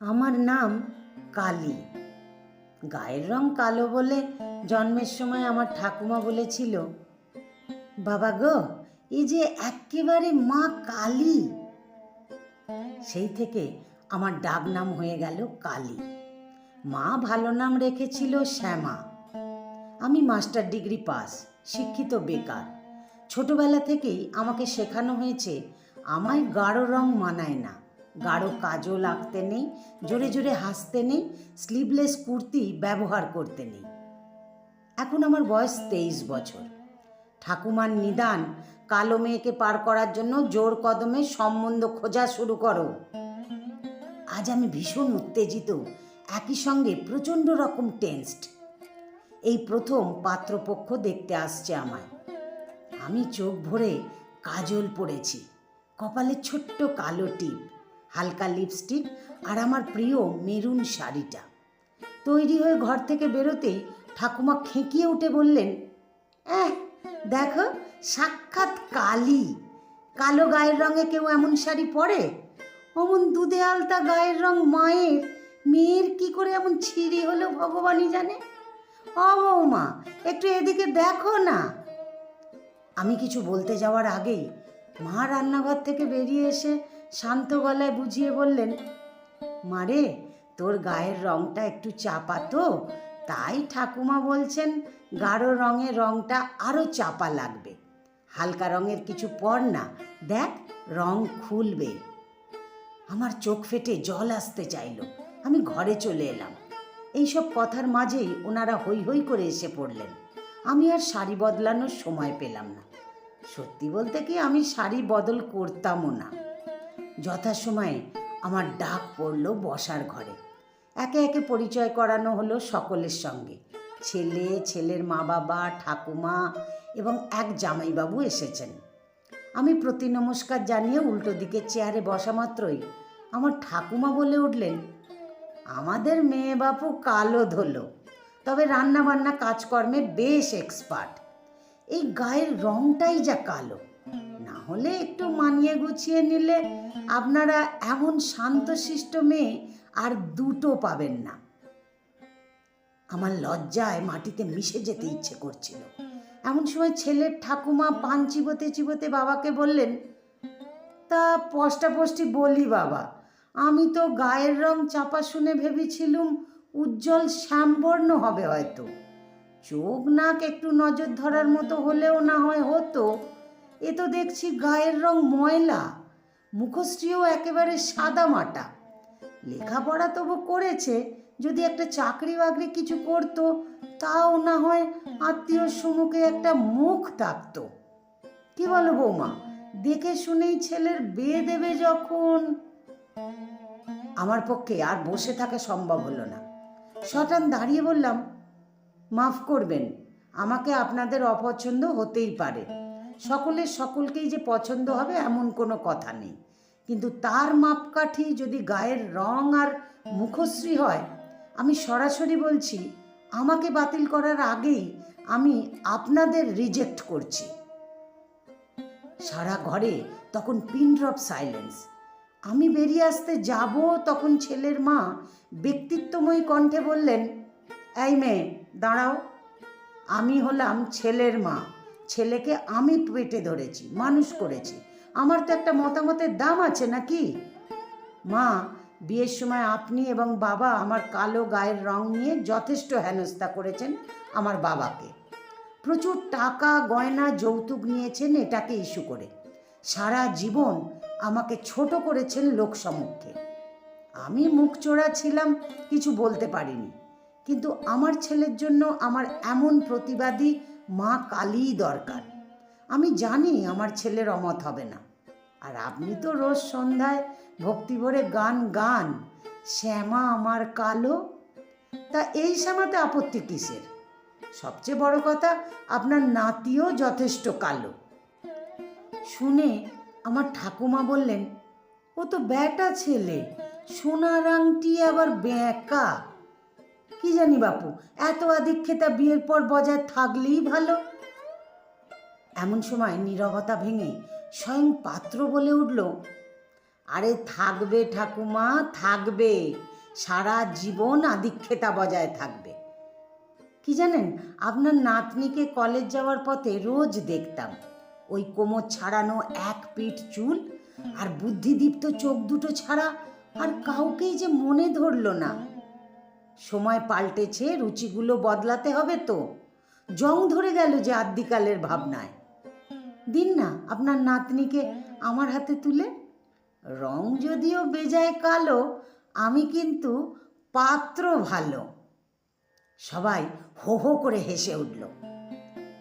আমার নাম কালী। গায়ের রং কালো বলে জন্মের সময় আমার ঠাকুমা বলেছিল, বাবা গো, এই যে একেবারে মা কালী। সেই থেকে আমার ডাক নাম হয়ে গেল কালী। মা ভালো নাম রেখেছিল শ্যামা। আমি মাস্টার ডিগ্রি পাস, শিক্ষিত বেকার। ছোটবেলা থেকেই আমাকে শেখানো হয়েছে, আমায় গাঢ় রং মানায় না। গাঢ় কাজল আঁকতে নেই, জোরে জোরে হাসতে নেই স্লিভলেস কুর্তি ব্যবহার করতে নেই। এখন আমার বয়স তেইশ বছর। ঠাকুমার নিদান, কালো মেয়েকে পার করার জন্য জোর কদমে সম্বন্ধ খোঁজা শুরু করো। আজ আমি ভীষণ উত্তেজিত, একই সঙ্গে প্রচণ্ড রকম টেন্সড এই প্রথম পাত্রপক্ষ দেখতে আসছে আমায়। আমি চোখ ভরে কাজল পড়েছি, কপালে ছোট্ট কালো টিপ। হালকা লিপস্টিক আর আমার প্রিয় মেরুন শাড়িটা। তৈরি হয়ে ঘর থেকে বেরোতেই ঠাকুমা খেঁকিয়ে উঠে বললেন এহ দেখো, সাক্ষাৎ কালি। কালো গায়ের রঙে কেউ এমন শাড়ি পরে? অমন দুধে আলতা গায়ের রং মায়ের। মেয়ের কি করে এমন ছিঁড়ি হলো ভগবানই জানে? ও বৌমা, একটু এদিকে দেখো না। আমি কিছু বলতে যাওয়ার আগেই মা রান্নাঘর থেকে বেরিয়ে এসে শান্ত গলায় বুঝিয়ে বললেন, মারে, তোর গায়ের রংটা একটু চাপা তো। তাই ঠাকুমা বলছেন, গাঢ় রঙের রংটা আরও চাপা লাগবে। হালকা রঙের কিছু পর না, দেখ, রং খুলবে। আমার চোখ ফেটে জল আসতে চাইলো। আমি ঘরে চলে এলাম। এইসব কথার মাঝেই ওনারা হৈ হৈ করে এসে পড়লেন। আমি আর শাড়ি বদলানোর সময় পেলাম না। সত্যি বলতে কি, আমি শাড়ি বদল করতামও না। যথাসময়ে আমার ডাক পড়ল বসার ঘরে। একে একে পরিচয় করানো হলো সকলের সঙ্গে। ছেলে, ছেলের মা বাবা ঠাকুমা এবং এক জামাইবাবু এসেছেন। আমি প্রতি নমস্কার জানিয়ে উল্টো দিকে চেয়ারে বসা মাত্রই আমার ঠাকুমা বলে উঠলেন, আমাদের মেয়ে বাপু কালো ধলো, তবে রান্না বান্না কাজকর্মে বেশ এক্সপার্ট এই গায়ের রংটাই যা কালো না হলে একটু মানিয়ে গুছিয়ে নিলে আপনারা এমন শান্তশিষ্ট মেয়ে আর দুটো পাবেন না। আমার লজ্জায় মাটিতে মিশে যেতে ইচ্ছে করছিল। এমন সময় ছেলের ঠাকুমা পান চিবোতে চিবোতে বাবাকে বললেন, তা পষ্টাপষ্টি বলি বাবা, আমি তো গায়ের রং চাপা শুনে ভেবেছিলুম উজ্জ্বল শ্যামবর্ণ হবে হয়তো। চোখ নাক একটু নজর ধরার মতো হলেও না হয় হতো এ তো দেখছি গায়ের রং ময়লা, মুখশ্রীও একেবারে সাদা মাটা। লেখাপড়া তবু করেছে, যদি একটা চাকরি বাকরি কিছু করতো, তাও না হয় আত্মীয় সম্মুখে একটা মুখ থাকতো কি বলো বৌমা, দেখে শুনেই ছেলের বিয়ে দেবে যখন? আমার পক্ষে আর বসে থাকা সম্ভব হলো না। শটান দাঁড়িয়ে বললাম, মাফ করবেন, আমাকে আপনাদের অপছন্দ হতেই পারে। সকলের সকলকেই যে পছন্দ হবে এমন কোনো কথা নেই। কিন্তু তার মাপকাঠি যদি গায়ের রং আর মুখশ্রী হয়, আমি সরাসরি বলছি, আমাকে বাতিল করার আগেই আমি আপনাদের রিজেক্ট করছি। সারা ঘরে তখন পিন ড্রপ সাইলেন্স। আমি বেরিয়ে আসতে যাব তখন ছেলের মা ব্যক্তিত্বময়ী কণ্ঠে বললেন, এই মেয়ে, দাঁড়াও। আমি হলাম ছেলের মা। ছেলেকে আমি পেটে ধরেছি, মানুষ করেছি। আমার তো একটা মতামতের দাম আছে নাকি? মা, বিয়ের সময় আপনি এবং বাবা আমার কালো গায়ের রং নিয়ে যথেষ্ট হেনস্থা করেছেন আমার বাবাকে। প্রচুর টাকা, গয়না, যৌতুক নিয়েছেন এটাকে ইস্যু করে। সারা জীবন আমাকে ছোট করেছেন লোক লোকসমক্ষে আমি মুখ চোরা ছিলাম, কিছু বলতে পারিনি। কিন্তু আমার ছেলের জন্য আমার এমন প্রতিবাদী মা কালীই দরকার। আমি জানি আমার ছেলের অমত হবে না। আর আপনি তো রোজ সন্ধ্যায় ভক্তি ভরে গান গান। শ্যামা আমার কালো। তা এই শ্যামাতে আপত্তি কিসের? সবচেয়ে বড় কথা, আপনার নাতিও যথেষ্ট কালো। শুনে আমার ঠাকুমা বললেন, ও তো ব্যাটা ছেলে। সোনার আংটি আবার ব্যাঁকা। কি জানি বাপু, এত আদিক্ষেতা বিয়ের পর বজায় থাকলেই ভালো। এমন সময় নীরবতা ভেঙে স্বয়ং পাত্র বলে উঠল, আরে থাকবে ঠাকুমা, থাকবে। সারা জীবন আদিক্ষেতা বজায় থাকবে। কি জানেন, আপনার নাতনিকে কলেজ যাওয়ার পথে রোজ দেখতাম। ওই কোমর ছাড়ানো এক পিঠ চুল আর বুদ্ধিদীপ্ত চোখ দুটো ছাড়া আর কাউকেই যে মনে ধরলো না। সময় পাল্টেছে, রুচিগুলো বদলাতে হবে তো। জং ধরে গেল যে আদ্যিকালের ভাবনায়। দিন না, আপনার নাতনিকে আমার হাতে তুলে। রং যদিও বেজায় কালো, আমি কিন্তু পাত্র ভালো। সবাই হো হো করে হেসে উঠল।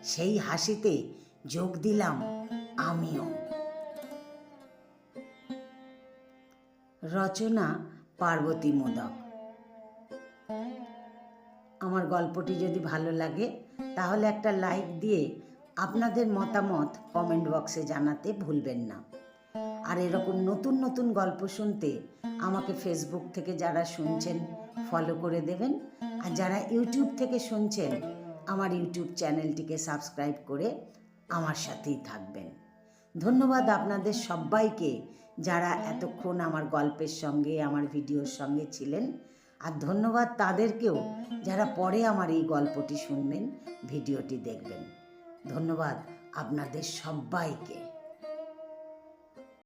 সেই হাসিতে যোগ দিলাম আমিও। রচনা পার্বতী মোদক। আমার গল্পটি যদি ভালো লাগে, তাহলে একটা লাইক দিয়ে আপনাদের মতামত কমেন্ট বক্সে জানাতে ভুলবেন না। আর এরকম নতুন নতুন গল্প শুনতে আমাকে ফেসবুক থেকে যারা শুনছেন ফলো করে দেবেন। আর যারা ইউটিউব থেকে শুনছেন, আমার ইউটিউব চ্যানেলটিকে সাবস্ক্রাইব করে আমার সাথেই থাকবেন। ধন্যবাদ আপনাদের সবাইকে যারা এতক্ষণ আমার গল্পের সঙ্গে, আমার ভিডিওর সঙ্গে ছিলেন। আর ধন্যবাদ তাদেরকেও যারা পরে আমার এই গল্পটি শুনবেন ভিডিওটি দেখবেন। ধন্যবাদ আপনাদের সবাইকে।